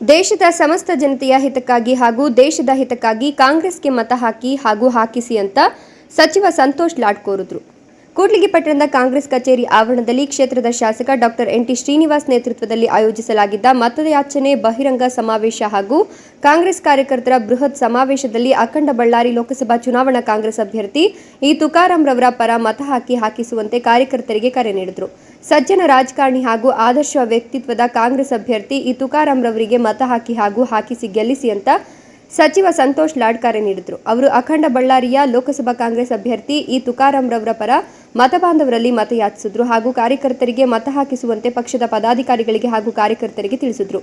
ದೇಶದ ಸಮಸ್ತ ಜನತೆಯ ಹಿತಕ್ಕಾಗಿ ಹಾಗೂ ದೇಶದ ಹಿತಕ್ಕಾಗಿ ಕಾಂಗ್ರೆಸ್ಗೆ ಮತ ಹಾಕಿ ಹಾಗೂ ಹಾಕಿಸಿ ಅಂತ ಸಚಿವ ಸಂತೋಷ್ ಲಾಡ್ ಕೋರಿದ್ರು. ಕೂಡ್ಲಿಗಿ ಪಟ್ಟಣದ ಕಾಂಗ್ರೆಸ್ ಕಚೇರಿ ಆವರಣದಲ್ಲಿ ಕ್ಷೇತ್ರದ ಶಾಸಕ ಡಾಕ್ಟರ್ ಎನ್ ಟಿ ಶ್ರೀನಿವಾಸ್ ನೇತೃತ್ವದಲ್ಲಿ ಆಯೋಜಿಸಲಾಗಿದ್ದ ಮತಯಾಚನೆ ಬಹಿರಂಗ ಸಮಾವೇಶ ಹಾಗೂ ಕಾಂಗ್ರೆಸ್ ಕಾರ್ಯಕರ್ತರ ಬೃಹತ್ ಸಮಾವೇಶದಲ್ಲಿ ಅಖಂಡ ಬಳ್ಳಾರಿ ಲೋಕಸಭಾ ಚುನಾವಣಾ ಕಾಂಗ್ರೆಸ್ ಅಭ್ಯರ್ಥಿ ಈ ತುಕಾರಾಂ ರವರ ಪರ ಮತ ಹಾಕಿ ಹಾಕಿಸುವಂತೆ ಕಾರ್ಯಕರ್ತರಿಗೆ ಕರೆ ನೀಡಿದರು. ಸಜ್ಜನ ರಾಜಕಾರಣಿ ಹಾಗೂ ಆದರ್ಶ ವ್ಯಕ್ತಿತ್ವದ ಕಾಂಗ್ರೆಸ್ ಅಭ್ಯರ್ಥಿ ಈ ತುಕಾರಾಂ ರವರಿಗೆ ಮತ ಹಾಕಿ ಹಾಗೂ ಹಾಕಿಸಿ ಗೆಲ್ಲಿಸಿ ಅಂತ ಸಚಿವ ಸಂತೋಷ್ ಲಾಡ್ ಕರೆ ನೀಡಿದರು. ಅವರು ಅಖಂಡ ಬಳ್ಳಾರಿಯ ಲೋಕಸಭಾ ಕಾಂಗ್ರೆಸ್ ಅಭ್ಯರ್ಥಿ ಈ ತುಕಾರಾಂ ರವರ ಪರ ಮತಬಾಂಧವರಲ್ಲಿ ಮತಯಾಚಿಸಿದ್ರು ಹಾಗೂ ಕಾರ್ಯಕರ್ತರಿಗೆ ಮತ ಹಾಕಿಸುವಂತೆ ಪಕ್ಷದ ಪದಾಧಿಕಾರಿಗಳಿಗೆ ಹಾಗೂ ಕಾರ್ಯಕರ್ತರಿಗೆ ತಿಳಿಸಿದ್ರು.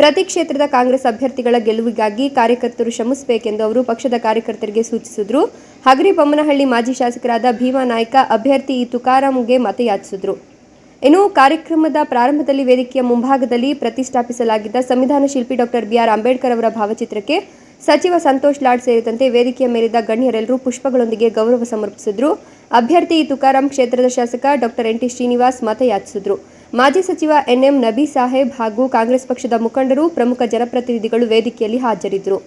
ಪ್ರತಿ ಕ್ಷೇತ್ರದ ಕಾಂಗ್ರೆಸ್ ಅಭ್ಯರ್ಥಿಗಳ ಗೆಲುವಿಗಾಗಿ ಕಾರ್ಯಕರ್ತರು ಶ್ರಮಿಸಬೇಕೆಂದು ಅವರು ಪಕ್ಷದ ಕಾರ್ಯಕರ್ತರಿಗೆ ಸೂಚಿಸಿದ್ರು. ಹಗರಿ ಬೊಮ್ಮನಹಳ್ಳಿ ಮಾಜಿ ಶಾಸಕರಾದ ಭೀಮಾ ನಾಯ್ಕ ಅಭ್ಯರ್ಥಿ ಈ ತುಕಾರಾಂಗೆ ಮತಯಾಚಿಸಿದ್ರು. ಇನ್ನು ಕಾರ್ಯಕ್ರಮದ ಪ್ರಾರಂಭದಲ್ಲಿ ವೇದಿಕೆಯ ಮುಂಭಾಗದಲ್ಲಿ ಪ್ರತಿಷ್ಠಾಪಿಸಲಾಗಿದ್ದ ಸಂವಿಧಾನ ಶಿಲ್ಪಿ ಡಾಕ್ಟರ್ ಬಿಆರ್ ಅಂಬೇಡ್ಕರ್ ಅವರ ಭಾವಚಿತ್ರಕ್ಕೆ ಸಚಿವ ಸಂತೋಷ್ ಲಾಡ್ ಸೇರಿದಂತೆ ವೇದಿಕೆಯ ಮೇಲಿದ್ದ ಗಣ್ಯರೆಲ್ಲರೂ ಪುಷ್ಪಗಳೊಂದಿಗೆ ಗೌರವ ಸಮರ್ಪಿಸಿದ್ರು. ಅಭ್ಯರ್ಥಿ ತುಕಾರಾಂ ಕ್ಷೇತ್ರದ ಶಾಸಕ ಡಾಕ್ಟರ್ ಎನ್ ಟಿ ಶ್ರೀನಿವಾಸ್ ಮತಯಾಚಿಸಿದ್ರು. ಮಾಜಿ ಸಚಿವ ಎನ್ಎಂ ನಬಿ ಸಾಹೇಬ್ ಹಾಗೂ ಕಾಂಗ್ರೆಸ್ ಪಕ್ಷದ ಮುಖಂಡರು ಪ್ರಮುಖ ಜನಪ್ರತಿನಿಧಿಗಳು ವೇದಿಕೆಯಲ್ಲಿ ಹಾಜರಿದ್ದರು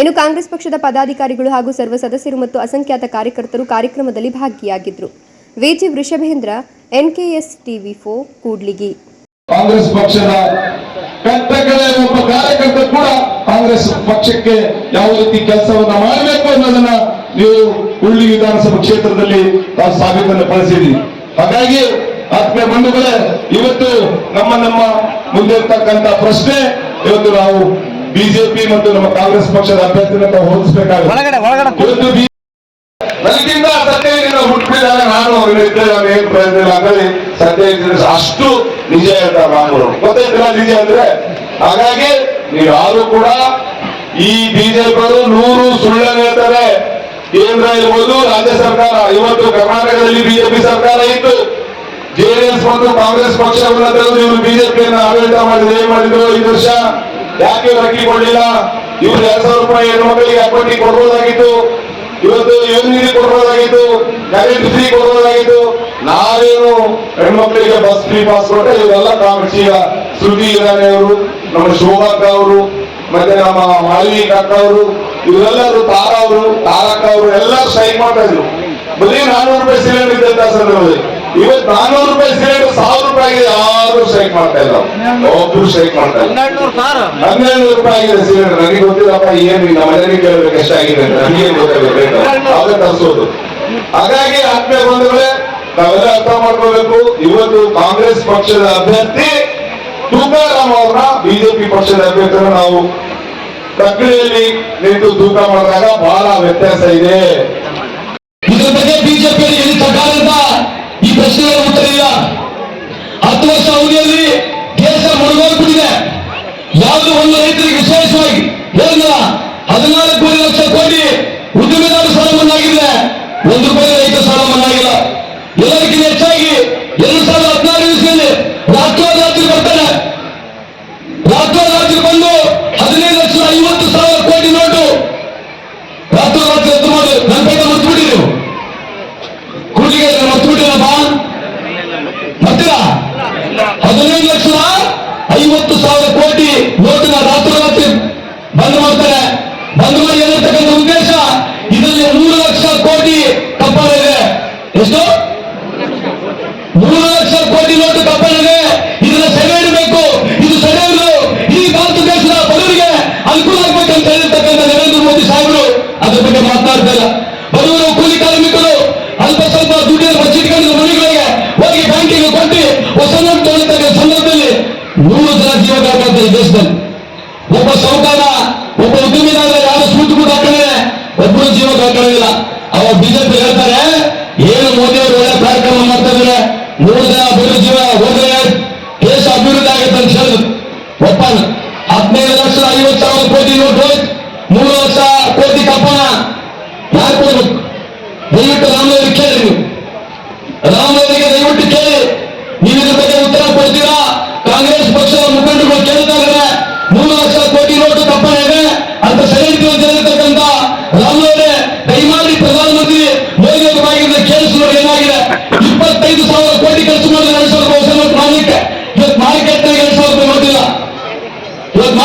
ಇನ್ನು ಕಾಂಗ್ರೆಸ್ ಪಕ್ಷದ ಪದಾಧಿಕಾರಿಗಳು ಹಾಗೂ ಸರ್ವ ಸದಸ್ಯರು ಮತ್ತು ಅಸಂಖ್ಯಾತ ಕಾರ್ಯಕರ್ತರು ಕಾರ್ಯಕ್ರಮದಲ್ಲಿ ಭಾಗಿಯಾಗಿದ್ದರು ವಿಜಿ ವೃಷಭೇಂದ್ರ, ಎನ್ಕೆಎಸ್ ಟಿವಿ ಫೋ ಕೂಡ್ಲಿಗಿ. ಕಾಂಗ್ರೆಸ್ ಪಕ್ಷದ ಒಬ್ಬ ಕಾರ್ಯಕರ್ತ ಕೂಡ ಕಾಂಗ್ರೆಸ್ ಪಕ್ಷಕ್ಕೆ ಯಾವ ರೀತಿ ಕೆಲಸವನ್ನ ಮಾಡಬೇಕು ಅನ್ನೋದನ್ನ ನೀವು ಹುಳ್ಳಿ ವಿಧಾನಸಭಾ ಕ್ಷೇತ್ರದಲ್ಲಿ ತಾವು ಸಾಬೀತನ್ನು ಪಡಿಸಿದ್ದೀರಿ ಹಾಗಾಗಿ ಆತ್ಮೀಯ ಬಂಧುಗಳೇ ಇವತ್ತು ನಮ್ಮ ನಮ್ಮ ಮುಂದೆ ಇರ್ತಕ್ಕಂಥ ಪ್ರಶ್ನೆ ಇವತ್ತು ನಾವು ಬಿಜೆಪಿ ಮತ್ತು ನಮ್ಮ ಕಾಂಗ್ರೆಸ್ ಪಕ್ಷದ ಅಭ್ಯರ್ಥಿನ ತಾವು ಹೋಲಿಸಬೇಕಾಗುತ್ತೆ. ನನಗಿಂತ ಸತ್ಯದಿಂದ ಹುಟ್ಟಿದಾಗ ನಾನು ನಾನು ಏನ್ ಪ್ರಯತ್ನ ಇಲ್ಲ. ಅಂದ್ರೆ ಸತ್ಯ ಇದ್ರೆ ಅಷ್ಟು ನಿಜ ಹೇಳ್ತಾರೆ ನಾನು. ಗೊತ್ತಾಯ್ತಿಲ್ಲ ನಿಜ ಅಂದ್ರೆ? ಹಾಗಾಗಿ ನೀವು ಯಾರು ಕೂಡ ಈ ಬಿಜೆಪಿಯವರು ನೂರು ಸುಳ್ಳನ್ನು ಹೇಳ್ತಾರೆ. ಕೇಂದ್ರ ಇರ್ಬೋದು, ರಾಜ್ಯ ಸರ್ಕಾರ. ಇವತ್ತು ಕರ್ನಾಟಕದಲ್ಲಿ ಬಿಜೆಪಿ ಸರ್ಕಾರ ಇತ್ತು. ಜೆಡಿಎಸ್ ಮತ್ತು ಕಾಂಗ್ರೆಸ್ ಪಕ್ಷವನ್ನ ತೆಗೆದು ಇವರು ಬಿಜೆಪಿಯನ್ನು ಆಡಳಿತ ಮಾಡಿದ್ರು ಏನ್ ಮಾಡಿದ್ರು ಈ ವರ್ಷ? ಯಾಕೆ ಅಕ್ಕಿ ಕೊಡ್ಲಿಲ್ಲ? ಇವ್ರು ಎರಡ್ ಸಾವಿರ ರೂಪಾಯಿ ಹೆಣ್ಣು ಮಕ್ಕಳಿಗೆ ಅಕ್ಕಿ ಕೊಡ್ಬೋದಾಗಿತ್ತು. ಇವತ್ತು ಯೋಜನೆ ಕೊಡ್ಬೋದಾಗಿತ್ತು. ಕರೆಂಟ್ ಫ್ರೀ ಕೊಡ್ಬೋದಾಗಿತ್ತು ನಾವೇನು ಹೆಣ್ಮಕ್ಳಿಗೆ ಬಸ್ ಫ್ರೀ ಪಾಸ್ ಕೊಟ್ಟರೆ ಇವರೆಲ್ಲ ಈಗ ಶ್ರುತಿ ಇರಾನಿ ಅವರು ನಮ್ಮ ಶೋಭಕ್ಕ ಅವರು ಮತ್ತೆ ನಮ್ಮ ಮಾಳವಿ ಕಾಕ ಅವರು ಇವರೆಲ್ಲರೂ ತಾರಾ ಅವರು ತಾರಕ ಅವರು ಎಲ್ಲ ಸ್ಟ್ರೈಕ್ ಮಾಡ್ತಾ ಇದ್ರು. ಬರೀ ನಾನೂರು ರೂಪಾಯಿ ಸಿಲಿಂಡರ್ ಇದ್ದಂತ ಸಂದರ್ಭದಲ್ಲಿ. ಇವತ್ತು ನಾನೂರು ರೂಪಾಯಿ ಸಿಲಿಂಡರ್ ಸಾವಿರ ರೂಪಾಯಿ ಯಾರು ಸ್ಟ್ರೈಕ್ ಮಾಡ್ತಾ ಇಲ್ಲ. ಒಬ್ರು ಸ್ಟ್ರೈಕ್ ಮಾಡ್ತಾ ಇಲ್ಲ. ಹನ್ನೆರಡು ರೂಪಾಯಿ ಆಗಿದೆ ಸಿಲಿಂಡರ್ ನನಗೆ ಗೊತ್ತಿಲ್ಲಪ್ಪ ಏನು ನಮ್ಮ ಮನೆಯಲ್ಲಿ ಕೇಳಬೇಕು ಎಷ್ಟಾಗಿದೆ ನನಗೆ ಗೊತ್ತಾಗಬೇಕು ಅದೇ ತರಿಸೋದು. ಹಾಗಾಗಿ ಆತ್ಮೀಯ ಬಂಧುಗಳೇ, ನಾವೆಲ್ಲ ಅರ್ಥ ಮಾಡ್ಕೋಬೇಕು. ಇವತ್ತು ಕಾಂಗ್ರೆಸ್ ಪಕ್ಷದ ಅಭ್ಯರ್ಥಿ ತೂಕಾರಾಮ್ ಅವರ ಬಿಜೆಪಿ ಪಕ್ಷದ ಅಭ್ಯರ್ಥಿಯನ್ನು ನಾವು ಪ್ರಕ್ರಿಯೆಯಲ್ಲಿ ನಿಂತು ತೂಕ ಮಾಡಿದಾಗ ಬಹಳ ವ್ಯತ್ಯಾಸ ಇದೆ. ಇದ್ರ ಬಗ್ಗೆ ಬಿಜೆಪಿಯಲ್ಲಿ ಎಲ್ಲಿ ಸರ್ಕಾರದಿಂದ ಈ ಪ್ರಶ್ನೆಗೆ ಉತ್ತರ ಇಲ್ಲ. ಹತ್ತು ವರ್ಷ ಅವಧಿಯಲ್ಲಿ ದೇಶ ಮುಳುಗೋಗ್ಬಿಟ್ಟಿದೆ. ಯಾವುದು ಒಂದು ರೈತರಿಗೆ ವಿಶೇಷವಾಗಿ ಹೇಳಿಲ್ಲ. ಹದಿನಾಲ್ಕೂವರೆ ಲಕ್ಷ ಕೋಟಿ ಉದ್ಯಮಿದಾರ ಸಾಲ ಮನ್ನಾಗಿದೆ. ಒಂದು ರೂಪಾಯಿ ಮೂರು ಲಕ್ಷ ಕೋಟಿ ನೋಟು ಕಪ್ಪಲಿದೆ ಇದೆ ಇದನ್ನ ಸೆರೆ ಇದು ಸೆರೆ ಈ ಭಾರತ ದೇಶದ ಬಡವರಿಗೆ ಅನುಕೂಲ ಆಗ್ಬೇಕಂತ ಹೇಳಿರ್ತಕ್ಕಂಥ ನರೇಂದ್ರ ಮೋದಿ ಸಾಹೇಬರು, ಅದ್ರ ಬಗ್ಗೆ ಮಾತನಾಡ್ತಾ ಬಡವರು ಕೂಲಿ ಕಾರ್ಮಿಕರು ಅಲ್ಪ ಸ್ವಲ್ಪ ದುಡ್ಡಿನ ಬಚ್ಚಿಟ್ಕೊಂಡಿದ್ದ ಮನೆಗಳಿಗೆ ಹೋಗಿ ಬ್ಯಾಂಕಿಗೆ ಕೊಟ್ಟು ಹೊಸ ನೋಟು ತಗೊಳ್ತಕ್ಕಂಥ ಸಂದರ್ಭದಲ್ಲಿ ನೂರು ಜನ ಜೀವ ಕಾಪಾಡ್ತಾರೆ ಈ ದೇಶದಲ್ಲಿ. ಒಬ್ಬ ಸೌಕಾರ ಒಬ್ಬ ಉದ್ಯಮಿದಾರ ಯಾರು ಸೂಟ್ ಕೂಡ ಹಾಕಿದ್ರೆ ಒಬ್ಬರು ಜೀವ ಕಾಕೊಳ್ಳೋದಿಲ್ಲ ಅವ ಬಿಜೆಪಿ ಹೇಳ್ತಾರೆ, ಏನು ಮೋದಿ ಅವರು ಒಳ್ಳೆ ಕಾರ್ಯಕ್ರಮ ಮಾಡ್ತಾ ಇದ್ದಾರೆ ಮೂರು ಜನ ಅಭಿವೃದ್ಧಿ ಜೀವ ಹೋದ್ರೆ ದೇಶ ಅಭಿವೃದ್ಧಿ ಆಗುತ್ತೆ ಅಂತ ಹೇಳಿದ್ರು ಒಪ್ಪಲ್ಲ. ಹದಿನೈದು ಲಕ್ಷ ಐವತ್ತು ಸಾವಿರ ಕೋಟಿ ನೋಟ್ ಹೋಯ್ತು. ಮೂರು ಲಕ್ಷ ಕೋಟಿ ಕಪ್ಪಣ. ಯಾರು ಕೊಡ್ಬೇಕು? ದಯವಿಟ್ಟು ರಾಮನವರಿಗೆ ಕೇಳಿ ನೀವು. ರಾಮನವರಿಗೆ ದಯವಿಟ್ಟು ಕೇಳಿ. ನೀವು ಇದ್ರ ಬಗ್ಗೆ ಉತ್ತರ ಕೊಡ್ತೀರಾ? ಕಾಂಗ್ರೆಸ್ ಪಕ್ಷದ ಮುಖಂಡರುಗಳು ಕೇಳ್ತಾ ಇದ್ದಾರೆ ಮೂರು ಲಕ್ಷ ಕೋಟಿ ನೋಟು ಕಪ್ಪಣ ಇದೆ. ಅಂತ ಸರಿ ಅಂತ ಹೇಳಿರ್ತಕ್ಕಂಥ ರಾಮನವರೇ ದಯಮಾಡಿ ಪ್ರಧಾನಮಂತ್ರಿ ಮೋದಿ ಅವರ ಬಾಗಿಲಿಂದ ಕೇಳಿಸಿ ನೋಡಿ ಏನಾಗಿದೆ ಇಪ್ಪತ್ತೈದು ಸಾವಿರ ಕೋಟಿ ಖರ್ಚು ಮಾಡಿದ್ರೆ ಎರಡು ಸಾವಿರ ಹೊಸ ನೋಟ್ ಮಾಡಲಿಕ್ಕೆ ಇವತ್ತು